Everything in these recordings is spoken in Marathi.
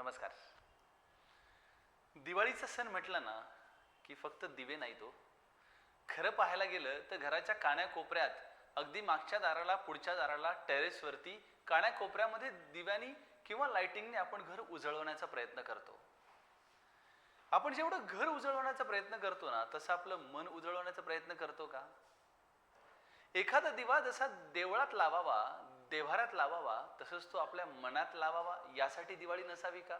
नमस्कार. दिवाळीचा सण म्हटलं ना की फक्त दिवे नाही तो. खरं पाहायला गेलं तर घराच्या कान्याकोपऱ्यात अगदी मागच्या दाराला पुढच्या दाराला टेरेसवरती कान्याकोपऱ्यामध्ये दिव्यानी किंवा लाइटिंगने आपण घर उजळवण्याचा प्रयत्न करतो. आपण जेवढं घर उजळवण्याचा प्रयत्न करतो ना तसं आपलं मन उजळवण्याचा प्रयत्न करतो का? एखादा दिवा जसा देवळात लावावा देव्हाऱ्यात लावावा तसंच तो आपल्या मनात लावावा यासाठी दिवाळी नसावी का?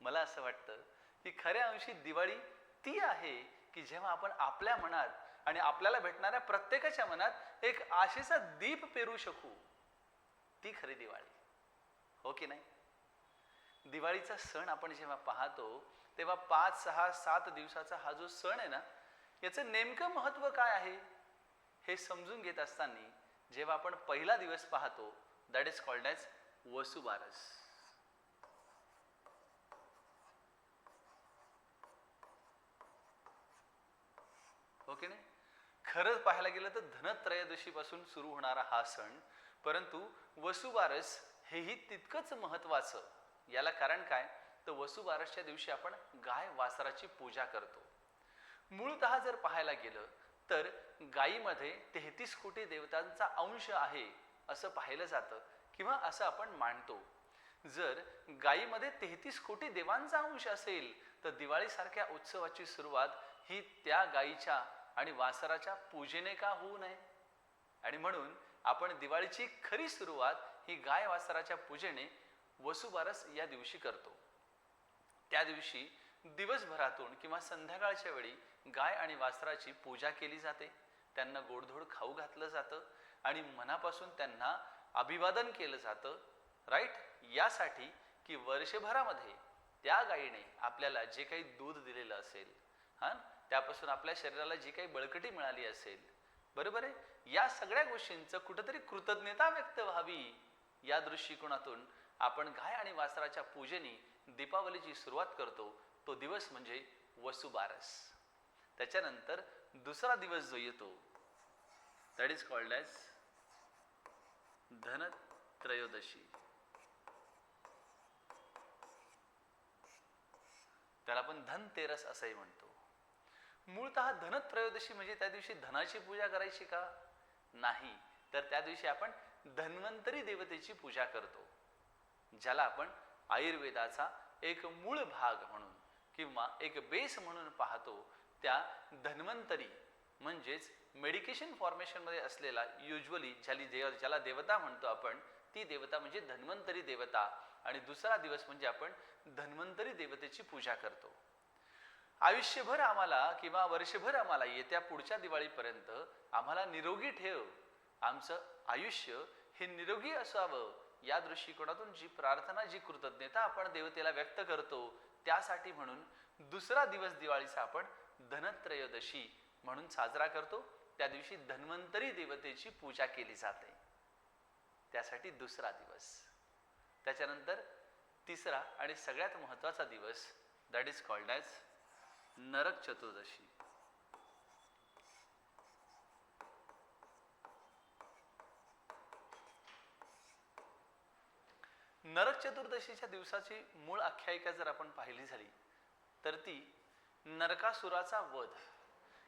मला असं वाटतं की खऱ्या अंशी दिवाळी ती आहे की जेव्हा आपण आपल्या मनात आणि आपल्याला भेटणाऱ्या प्रत्येकाच्या मनात एक आशेचा दीप पेरू शकू ती खरी दिवाळी. हो की नाही? दिवाळीचा सण आपण जेव्हा पाहतो तेव्हा पाच सहा सात दिवसाचा हा जो सण आहे ना याचं नेमकं महत्त्व काय आहे? हे समजून घेत असताना जेव्हा आपण पहिला दिवस पाहतो that is called as Vasubaras. हो ओके नाही? खरंच पाहायला गेलं तर धनत्रयोदशीपासून सुरू होणारा हा सण परंतु वसुबारस हेही तितकंच महत्वाचं याला कारण काय? तर वसुबारसच्या दिवशी आपण गाय वासराची पूजा करतो. मूळत जर पाहायला गेलं तर गायीमध्ये तेहतीस कोटी देवतांचा अंश आहे असं पाहिलं जातं किंवा असं आपण मानतो. जर गायीमध्ये तेहतीस कोटी देवांचा अंश असेल तर दिवाळीसारख्या उत्सवाची सुरुवात ही त्या गायीच्या आणि वासराच्या पूजेने का होऊ नये? आणि म्हणून आपण दिवाळीची खरी सुरुवात ही गाय वासराच्या पूजेने वसुबारस या दिवशी करतो. त्या दिवशी दिवसभरातून किंवा संध्याकाळच्या वेळी गाय आणि वासराची पूजा केली जाते. त्यांना गोडधोड खाऊ घातलं जातं आणि मनापासून त्यांना अभिवादन केलं जातं. राईट यासाठी की वर्षभरामध्ये त्या गायीने आपल्याला जे काही दूध दिलेलं असेल हां? त्यापासून आपल्या शरीराला जी काही बळकटी मिळाली असेल बरोबर आहे? या सगळ्या गोष्टींचं कुठंतरी कृतज्ञता व्यक्त व्हावी या दृष्टिकोनातून आपण गाय आणि वासराच्या पूजेने दीपावलीची सुरुवात करतो. तो दिवस म्हणजे वसुबारस. त्याच्यानंतर दुसरा दिवस जो येतो that is called as Dhantrayodashi. त्याला आपण धनतेरस असंही म्हणतो. मूळत धनत्रयोदशी म्हणजे त्या दिवशी धनाची पूजा करायची का? नाही. तर त्या दिवशी आपण धन्वंतरी देवतेची पूजा करतो ज्याला आपण आयुर्वेदाचा एक मूळ भाग म्हणून किंवा एक बेस म्हणून पाहतो त्या धन्वंतरी म्हणजेच मेडिकेशन फॉर्मेशनमध्ये असलेला युजली ज्याली देव ज्याला देवता म्हणतो आपण ती देवता म्हणजे धन्वंतरी देवता. आणि दुसरा दिवस म्हणजे आपण धन्वंतरी देवतेची पूजा करतो. आयुष्यभर आम्हाला किंवा वर्षभर आम्हाला येत्या पुढच्या दिवाळीपर्यंत आम्हाला निरोगी ठेव. आमचं आयुष्य हे निरोगी असावं. या दृष्टिकोनातून जी प्रार्थना जी कृतज्ञता आपण देवतेला व्यक्त करतो त्यासाठी म्हणून दुसरा दिवस दिवाळीचा आपण धनत्रयोदशी म्हणून साजरा करतो. त्या दिवशी धन्वंतरी देवतेची पूजा केली जाते. त्यासाठी दुसरा दिवस. त्याच्यानंतर तिसरा आणि सगळ्यात महत्त्वाचा दिवस that is called as Narak Chaturdashi. नरक चतुर्दशीच्या दिवसाची मूळ आख्यायिका जर आपण पाहिली झाली तर ती नरकासुराचा वध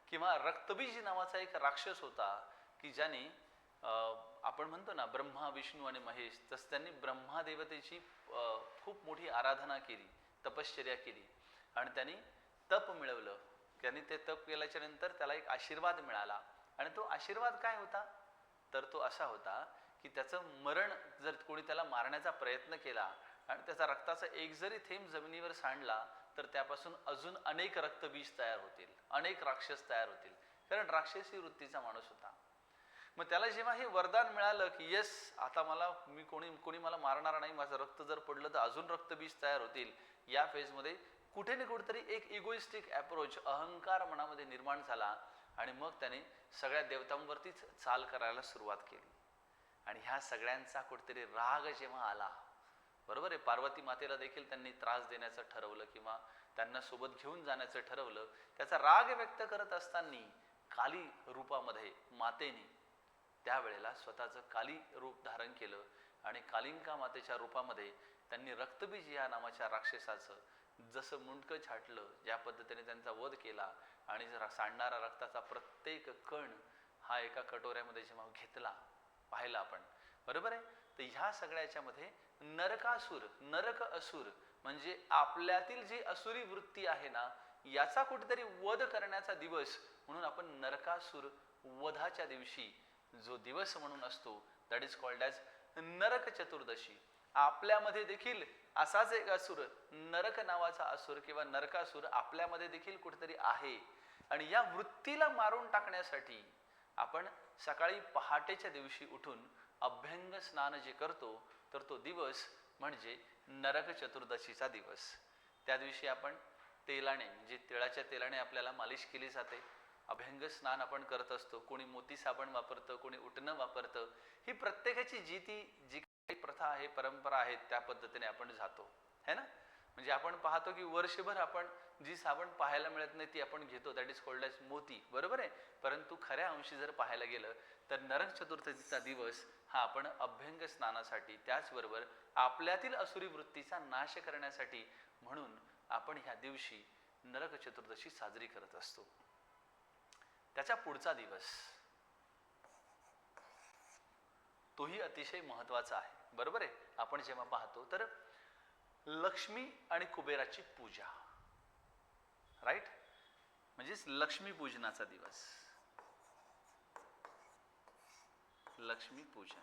किंवा रक्तबीज नावाचा एक राक्षस होता की ज्याने आपण म्हणतो ना ब्रह्मा विष्णू आणि महेश तसं त्यांनी ब्रह्मादेवतेची अं, खूप मोठी आराधना केली तपश्चर्या केली. आणि त्यांनी तप मिळवलं. त्यांनी ते तप केल्याच्यानंतर त्याला एक आशीर्वाद मिळाला. आणि तो आशीर्वाद काय होता? तर तो असा होता की त्याचं मरण जर कोणी त्याला मारण्याचा प्रयत्न केला आणि त्याचा रक्ताचा एक जरी थेंब जमिनीवर सांडला तर त्यापासून अजून अनेक रक्तबीज तयार होतील अनेक राक्षस तयार होतील. कारण राक्षसी वृत्तीचा माणूस होता. मग त्याला जेव्हा हे वरदान मिळालं की येस आता मला मी कोणी कोणी मला मारणार नाही माझं रक्त जर पडलं तर अजून रक्तबीज तयार होतील या फेजमध्ये कुठे ना कुठेतरी एक इगोइस्टिक अप्रोच अहंकार मनामध्ये निर्माण झाला आणि मग त्याने सगळ्या देवतांवरतीच चाल करायला सुरुवात केली. आणि ह्या सगळ्यांचा कुठेतरी राग जेव्हा आला बरोबर आहे? पार्वती मातेला देखील त्यांनी त्रास देण्याचं ठरवलं किंवा त्यांना सोबत घेऊन जाण्याचं ठरवलं त्याचा राग व्यक्त करत असताना काली रूपामध्ये मातेने त्यावेळेला स्वतःचं काली रूप धारण केलं आणि कालिंका मातेच्या रूपामध्ये त्यांनी रक्तबीज या नावाच्या राक्षसाचं जसं मुंडकं छाटलं ज्या पद्धतीने त्यांचा वध केला आणि जरा सांडणारा रक्ताचा प्रत्येक कण हा एका कटोऱ्यामध्ये जेव्हा घेतला पाहिलं आपण. बरोबर आहे? तर ह्या सगळ्याच्यामध्ये नरकासूर नरक असुर म्हणजे आपल्यातील जी असुरी वृत्ती आहे ना याचा कुठेतरी वध करण्याचा दिवस म्हणून आपण नरकासूर वधाच्या दिवशी जो दिवस म्हणून असतो that is called as Narak Chaturdashi. आपल्यामध्ये देखील असाच एक असुर नरक नावाचा असुर किंवा नरकासूर आपल्यामध्ये देखील कुठेतरी आहे. आणि या वृत्तीला मारून टाकण्यासाठी आपण सकाळी पहाटेच्या दिवशी उठून अभ्यंग स्नान जे करतो तर तो दिवस म्हणजे नरक चतुर्दशीचा दिवस. त्या दिवशी आपण तेलाने म्हणजे तिळाच्या तेलाने आपल्याला मालिश केली जाते. अभ्यंग स्नान आपण करत असतो. कोणी मोती साबण वापरतं कोणी उटणं वापरतं. ही प्रत्येकाची जी ती जी काही प्रथा आहे परंपरा आहेत त्या पद्धतीने आपण जातो. है ना? म्हणजे आपण पाहतो की वर्षभर आपण जी साबण पाहायला मिळत नाही ती आपण घेतो. दॅट इज कोल्ड एज मोती. बरोबर आहे? परंतु खऱ्या अंशी जर पाहायला गेलं तर नरक चतुर्थीचा दिवस हा आपण अभ्यंग स्नानासाठी त्याचबरोबर आपल्यातील असुरी वृत्तीचा नाश करण्यासाठी म्हणून आपण ह्या दिवशी नरक चतुर्दशी साजरी करत असतो. त्याचा पुढचा दिवस. तोही अतिशय महत्त्वाचा आहे. बरोबर आहे? आपण जेव्हा पाहतो तर लक्ष्मी आणि कुबेराची पूजा. राईट म्हणजेच लक्ष्मी पूजनाचा दिवस. लक्ष्मी पूजन.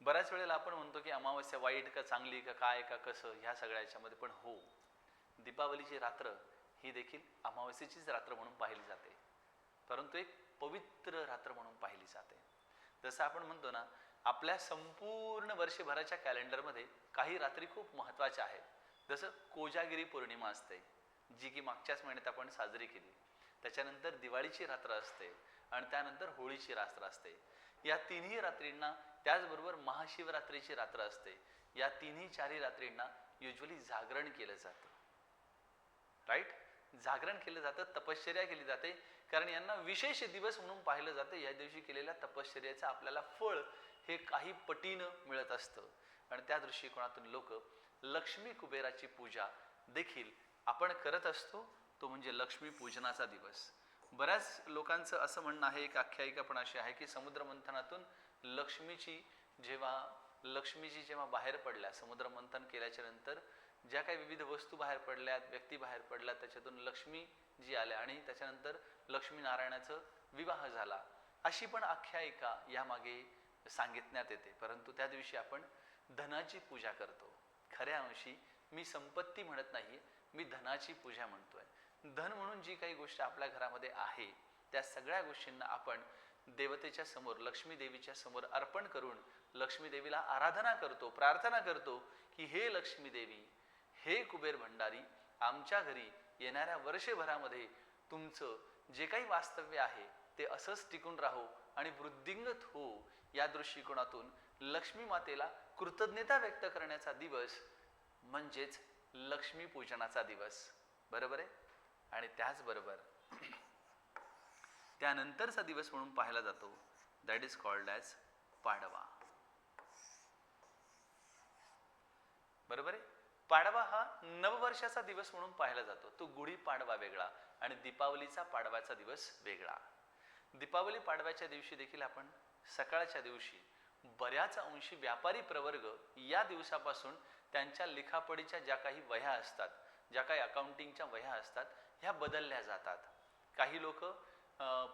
बऱ्याच वेळेला आपण म्हणतो की अमावस्या वाईट का चांगली का काय का कसं ह्या सगळ्या याच्यामध्ये पण हो. दीपावलीची रात्र ही देखील अमावस्येचीच रात्र म्हणून पाहिली जाते. परंतु एक पवित्र रात्र म्हणून पाहिली जाते. जसं आपण म्हणतो ना आपल्या संपूर्ण वर्षभराच्या कॅलेंडरमध्ये काही रात्री खूप महत्त्वाच्या आहेत. जसं कोजागिरी पौर्णिमा असते जी की मागच्याच महिन्यात आपण साजरी केली. त्याच्यानंतर दिवाळीची रात्र असते आणि त्यानंतर होळीची रात्र असते. या तिन्ही रात्रींना त्याचबरोबर महाशिवरात्रीची रात्र असते. या तिन्ही चारही रात्रींना युजली जागरण केलं जातं. राईट जागरण केलं जातं तपश्चर्या केली जाते. कारण यांना विशेष दिवस म्हणून पाहिलं जातं. या दिवशी केलेल्या तपश्चर्याचं आपल्याला फळ हे काही पटीनं मिळत असतं. आणि त्या दृष्टिकोनातून लोक लक्ष्मी कुबेराची पूजा देखील आपण करत असतो. तो म्हणजे लक्ष्मी पूजनाचा दिवस. बऱ्याच लोकांचं असं म्हणणं आहे एक आख्यायिका पण अशी आहे की समुद्रमंथनातून लक्ष्मीची जेव्हा लक्ष्मीजी जेव्हा बाहेर पडल्या समुद्रमंथन केल्याच्यानंतर ज्या काही विविध वस्तू बाहेर पडल्यात व्यक्ती बाहेर पडल्या त्याच्यातून लक्ष्मी जी आल्या आणि त्याच्यानंतर लक्ष्मी नारायणाचं विवाह झाला. अशी पण आख्यायिका यामागे सांगितण्यात येते. परंतु त्या दिवशी आपण धनाची पूजा करतो. खऱ्या अंशी मी संपत्ती म्हणत नाही मी धनाची पूजा म्हणतोय. धन म्हणून जी काही गोष्ट आपल्या घरामध्ये आहे त्या सगळ्या गोष्टींना आपण देवतेच्या समोर लक्ष्मी देवीच्या समोर अर्पण करून लक्ष्मी देवीला आराधना करतो प्रार्थना करतो की हे लक्ष्मी देवी हे कुबेर भंडारी आमच्या घरी येणाऱ्या वर्षभरामध्ये तुमचं जे काही वास्तव्य आहे ते असंच टिकून राहो आणि वृद्धिंगत हो. या दृष्टिकोनातून लक्ष्मी मातेला कृतज्ञता व्यक्त करण्याचा दिवस म्हणजेच लक्ष्मी पूजनाचा दिवस. बरोबर आहे? आणि त्याचबरोबर त्यानंतरचा दिवस म्हणून पाहिला जातो. That is called as Padwa. बरोबर आहे? पाडवा हा नववर्षाचा दिवस म्हणून पाहिला जातो. तो गुढी पाडवा वेगळा आणि दीपावलीचा पाडव्याचा दिवस वेगळा. दीपावली पाडव्याच्या दिवशी देखील आपण सकाळच्या दिवशी बऱ्याच अंशी व्यापारी प्रवर्ग या दिवसापासून त्यांच्या लिखापडीच्या ज्या काही वह्या असतात ज्या काही अकाउंटिंगच्या वह्या असतात ह्या बदलल्या जातात. काही लोक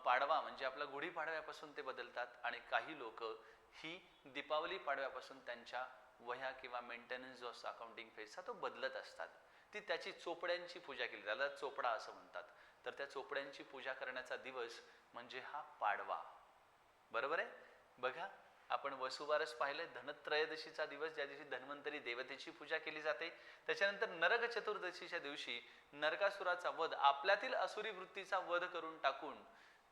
पाडवा म्हणजे आपला गुढी पाडव्यापासून ते बदलतात आणि काही लोक ही दीपावली पाडव्यापासून त्यांच्या वह्या किंवा मेंटेनन्स जो असतो अकाउंटिंग फेजचा तो बदलत असतात. ती त्याची चोपड्यांची पूजा केली त्याला चोपडा असं म्हणतात. तर त्या चोपड्यांची पूजा करण्याचा दिवस म्हणजे हा पाडवा. बरोबर आहे? बघा आपण वसुबारस पाहिलंय धनत्रयोदशीचा दिवस ज्या दिवशी धन्वंतरी देवतेची पूजा केली जाते त्याच्यानंतर नरक चतुर्दशीच्या दिवशी नरकासुराचा वध आपल्यातील असुरी वृत्तीचा वध करून टाकून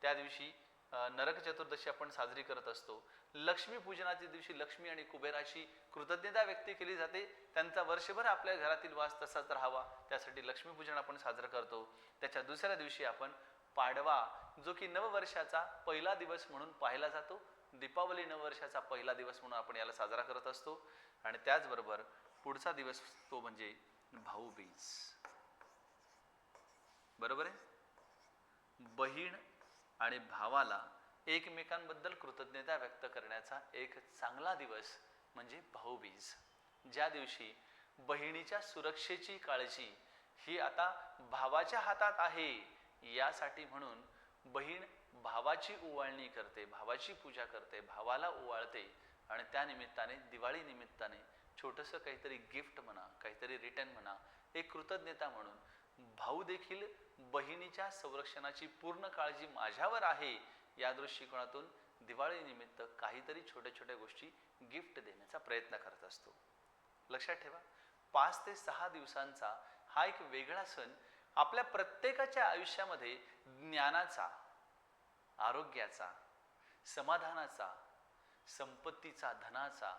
त्या दिवशी नरक चतुर्दशी आपण साजरी करत असतो. लक्ष्मी पूजनाच्या दिवशी लक्ष्मी आणि कुबेराची कृतज्ञता व्यक्त केली जाते. त्यांचा वर्षभर आपल्या घरातील वास तसाच राहावा. त्यासाठी लक्ष्मीपूजन आपण साजरं करतो. त्याच्या दुसऱ्या दिवशी आपण पाडवा जो की नववर्षाचा पहिला दिवस म्हणून पाहिला जातो. दीपावली नववर्षाचा पहिला दिवस म्हणून आपण याला साजरा करत असतो. आणि त्याचबरोबर पुढचा दिवस तो म्हणजे भाऊबीज बरोबर आहे? बहीण आणि भावाला एकमेकांबद्दल कृतज्ञता व्यक्त करण्याचा एक चांगला दिवस म्हणजे भाऊबीज ज्या दिवशी बहिणीच्या सुरक्षेची काळजी ही आता भावाच्या हातात आहे यासाठी म्हणून बहीण भावाची ओवाळणी करते भावाची पूजा करते भावाला ओवाळते आणि त्या निमित्ताने दिवाळी निमित्ताने छोटंसं काहीतरी गिफ्ट म्हणा काहीतरी रिटर्न म्हणा एक कृतज्ञता म्हणून भाऊ देखील बहिणीच्या संरक्षणाची पूर्ण काळजी माझ्यावर आहे या दृष्टिकोनातून दिवाळी निमित्त काहीतरी छोट्या छोट्या गोष्टी गिफ्ट देण्याचा प्रयत्न करत असतो. लक्षात ठेवा पाच ते सहा दिवसांचा हा एक वेगळा सण आपल्या प्रत्येकाच्या आयुष्यामध्ये ज्ञानाचा आरोग्याचा समाधानाचा संपत्तीचा धनाचा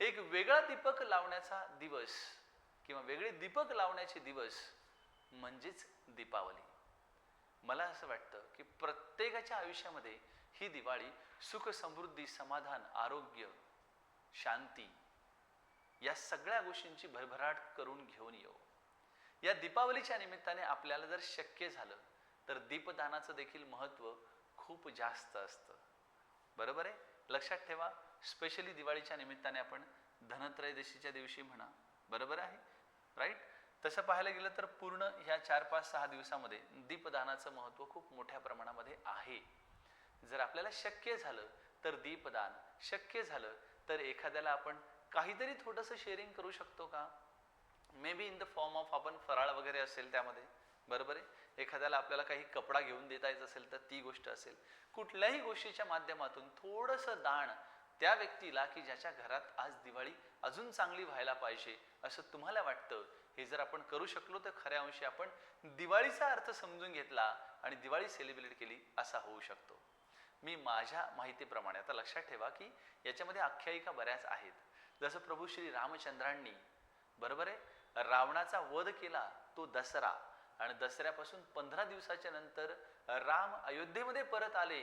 एक वेगळा दीपक लावण्याचा दिवस किंवा वेगळे दीपक लावण्याचे दिवस म्हणजेच दीपावली. मला असं वाटतं की प्रत्येकाच्या आयुष्यामध्ये ही दिवाळी सुख समृद्धी समाधान आरोग्य शांती या सगळ्या गोष्टींची भरभराट करून घेऊन येऊ या दीपावलीच्या निमित्ताने आपल्याला जर शक्य झालं तर दीपदानाचं देखील महत्त्व खूप जास्त असतं. बरोबर आहे? लक्षात ठेवा स्पेशली दिवाळीच्या निमित्ताने आपण धनत्रयोदशीच्या दिवशी म्हणा बरोबर आहे? राईट तसं पाहायला गेलं तर पूर्ण ह्या चार पाच सहा दिवसामध्ये दीपदानाचं महत्त्व खूप मोठ्या प्रमाणामध्ये आहे. जर आपल्याला शक्य झालं तर दीपदान. शक्य झालं तर एखाद्याला आपण काहीतरी थोडंसं शेअरिंग करू शकतो का? May be in the form of आपण फराळ वगैरे असेल त्यामध्ये बरोबर आहे? एखाद्याला आपल्याला काही कपडा घेऊन देता असेल तर ती गोष्ट असेल. कुठल्याही गोष्टीच्या माध्यमातून थोडंसं दान त्या व्यक्तीला की ज्याच्या घरात आज दिवाळी अजून चांगली व्हायला पाहिजे असं तुम्हाला वाटतं? हे जर आपण करू शकलो तर खऱ्या अंशी आपण दिवाळीचा अर्थ समजून घेतला आणि दिवाळी सेलिब्रेट केली असा होऊ शकतो. मी माझ्या माहितीप्रमाणे आता लक्षात ठेवा की याच्यामध्ये आख्यायिका बऱ्याच आहेत. जसं प्रभू श्री रामचंद्रांनी बरोबर आहे? रावणाचा वध केला तो दसरा. आणि दसऱ्यापासून पंधरा दिवसाच्या नंतर राम अयोध्येमध्ये परत आले.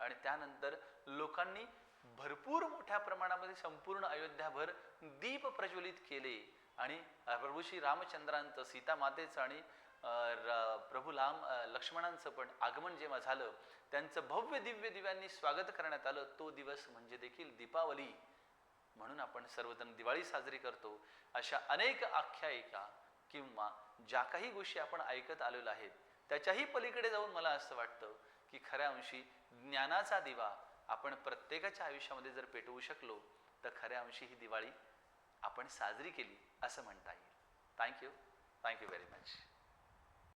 आणि त्यानंतर लोकांनी भरपूर मोठ्या प्रमाणामध्ये संपूर्ण अयोध्याभर दीप प्रज्वलित केले. आणि प्रभू श्री रामचंद्रांचं सीता मातेचं आणि अं, प्रभू राम लक्ष्मणांचं पण आगमन जेव्हा झालं त्यांचं भव्य दिव्य दिव्यांनी स्वागत करण्यात आलं तो दिवस म्हणजे देखील दीपावली. म्हणून आपण सर्वजण दिवाळी साजरी करतो अशा अनेक आख्यायिका किंवा ज्या काही गोष्टी आपण ऐकत आलेलो आहेत त्याच्याही पलीकडे जाऊन मला असं वाटतं की खऱ्या अंशी ज्ञानाचा दिवा आपण प्रत्येकाच्या आयुष्यामध्ये जर पेटवू शकलो तर खऱ्या अंशी ही दिवाळी आपण साजरी केली असं म्हणता येईल. Thank you thank you very much